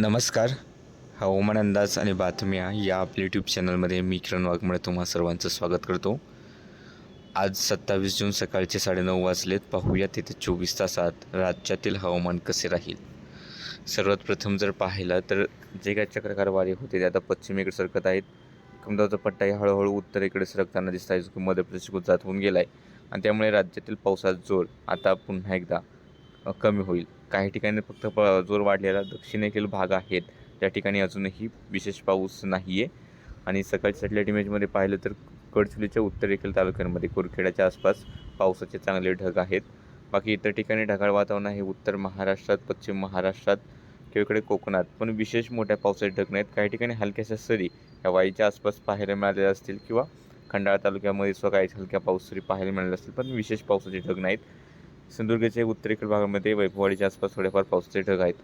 नमस्कार. हवामान अंदाज आणि बातम्या या आपल्या यूट्यूब चॅनलमध्ये मी किरण वाघमळे तुम्हा सर्वांचं स्वागत करतो. आज सत्तावीस जून सकाळचे साडेनऊ वाजलेत. पाहूयात येथे चोवीस तासात राज्यातील हवामान कसे राहील. सर्वात प्रथम जर पाहिलं तर जे काय चक्रकार वारे होते ते आता पश्चिमेकडे सरकत आहेत. कमदावचा पट्टाही हळूहळू उत्तरेकडे सरकताना दिसत आहे. जो की मध्य प्रदेश गुजरात होऊन गेला आहे आणि त्यामुळे राज्यातील पावसाचा जोर आता पुन्हा एकदा कमी होईल. काही ठिकाणी फक्त प जोर वाढलेला दक्षिणेकडील भाग आहेत. त्या ठिकाणी अजूनही विशेष पाऊस नाही आहे आणि सकाळच्या सॅटेलाईट इमेजमध्ये पाहिलं तर गडचिरोलीच्या उत्तरेकडील तालुक्यांमध्ये कुरखेड्याच्या आसपास पावसाचे चांगले ढग आहेत. बाकी इतर ठिकाणी ढगाळ वातावरण आहे. उत्तर महाराष्ट्रात पश्चिम महाराष्ट्रात किंवा इकडे कोकणात पण विशेष मोठ्या पावसाचे ढग नाहीत. काही ठिकाणी हलक्याशा सरी या वाईच्या आसपास पाहायला मिळालेल्या असतील किंवा खंडाळा तालुक्यामध्ये सुद्धा काही हलक्या पाऊस सरी पाहायला मिळाल्या असतील पण विशेष पावसाचे ढग नाहीत. सिंधुदुर्गच्या उत्तरेकडील भागामध्ये वैभववाडीच्या आसपास थोडेफार पावसाचे ढग आहेत.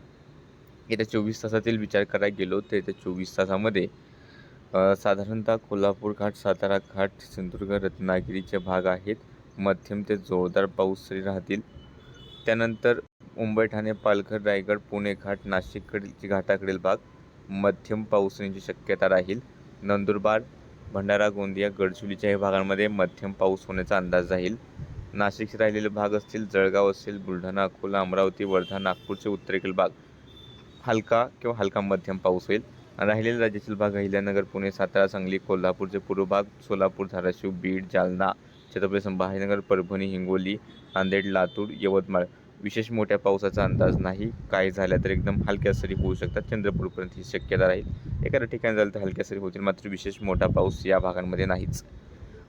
येत्या चोवीस तासातील विचार करायला गेलो तर येत्या चोवीस तासामध्ये साधारणतः कोल्हापूर घाट सातारा घाट सिंधुदुर्ग रत्नागिरीचे भाग आहेत. मध्यम ते जोरदार पाऊस सरी राहतील. त्यानंतर मुंबई ठाणे पालघर रायगड पुणे घाट नाशिककडील घाटाकडील भाग मध्यम पाऊस होण्याची शक्यता राहील. नंदुरबार भंडारा गोंदिया गडचिरोलीच्याही भागांमध्ये मध्यम पाऊस होण्याचा अंदाज राहील. नाशिकचे राहिलेले भाग असतील जळगाव असेल बुलढाणा अकोला अमरावती वर्धा नागपूरचे उत्तरेकडील भाग. हलका किंवा हलका मध्यम पाऊस होईल. राहिलेले राज्यातील भाग अहिल्यानगर पुणे सातारा सांगली कोल्हापूरचे पूर्व भाग सोलापूर धाराशिव बीड जालना छत्रपती संभाजीनगर परभणी हिंगोली नांदेड लातूर यवतमाळ. विशेष मोठ्या पावसाचा अंदाज नाही. काही झाल्या तर एकदम हलक्या सरी होऊ शकतात. चंद्रपूरपर्यंत ही शक्यता राहील. एखाद्या ठिकाणी झालं तर हलक्या सरी होतील. मात्र विशेष मोठा पाऊस या भागांमध्ये नाहीच.